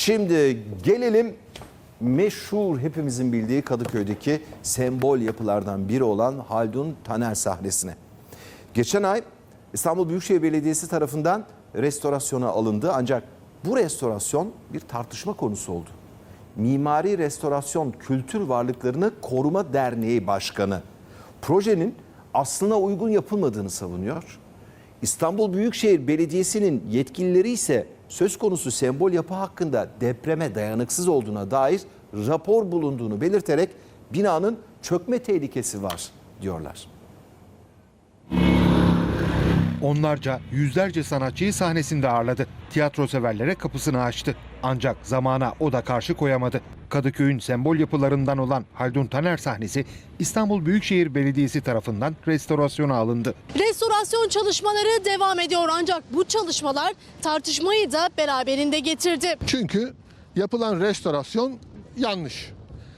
Şimdi gelelim meşhur hepimizin bildiği Kadıköy'deki sembol yapılardan biri olan Haldun Taner sahnesine. Geçen ay İstanbul Büyükşehir Belediyesi tarafından restorasyona alındı ancak bu restorasyon bir tartışma konusu oldu. Mimari Restorasyon Kültür Varlıklarını Koruma Derneği Başkanı projenin aslına uygun yapılmadığını savunuyor. İstanbul Büyükşehir Belediyesi'nin yetkilileri ise söz konusu sembol yapı hakkında depreme dayanıksız olduğuna dair rapor bulunduğunu belirterek binanın çökme tehlikesi var diyorlar. Onlarca, yüzlerce sanatçıyı sahnesinde ağırladı. Tiyatro severlere kapısını açtı. Ancak zamana o da karşı koyamadı. Kadıköy'ün sembol yapılarından olan Haldun Taner sahnesi İstanbul Büyükşehir Belediyesi tarafından restorasyona alındı. Restorasyon çalışmaları devam ediyor ancak bu çalışmalar tartışmayı da beraberinde getirdi. Çünkü yapılan restorasyon yanlış.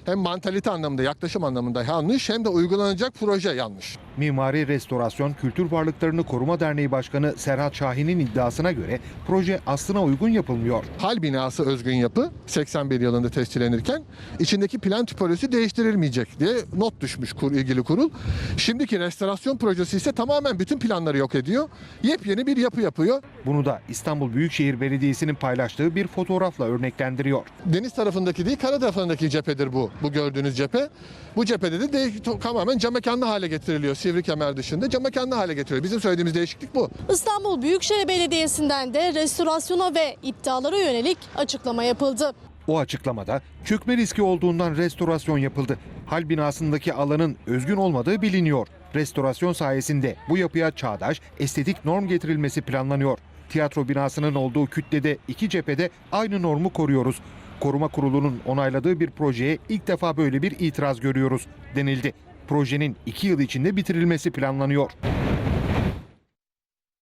Hem mantalite anlamında, yaklaşım anlamında yanlış hem de uygulanacak proje yanlış. Mimari Restorasyon Kültür Varlıklarını Koruma Derneği Başkanı Serhat Şahin'in iddiasına göre proje aslına uygun yapılmıyor. Hal binası özgün yapı 81 yılında tescillenirken içindeki plan tipolojisi değiştirilmeyecek diye not düşmüş kur, ilgili kurul. Şimdiki restorasyon projesi ise tamamen bütün planları yok ediyor. Yepyeni bir yapı yapıyor. Bunu da İstanbul Büyükşehir Belediyesi'nin paylaştığı bir fotoğrafla örneklendiriyor. Deniz tarafındaki değil, kara tarafındaki cephedir bu. Bu gördüğünüz cephe. Bu cephede de, de to- tamamen cam mekanlı hale getiriliyor. Sivri kemer dışında cam mekanlı hale getiriliyor. Bizim söylediğimiz değişiklik bu. İstanbul Büyükşehir Belediyesi'nden de restorasyona ve iptalara yönelik açıklama yapıldı. O açıklamada çökme riski olduğundan restorasyon yapıldı. Hal binasındaki alanın özgün olmadığı biliniyor. Restorasyon sayesinde bu yapıya çağdaş, estetik norm getirilmesi planlanıyor. Tiyatro binasının olduğu kütlede iki cephede aynı normu koruyoruz. Koruma Kurulu'nun onayladığı bir projeye ilk defa böyle bir itiraz görüyoruz denildi. Projenin iki yıl içinde bitirilmesi planlanıyor.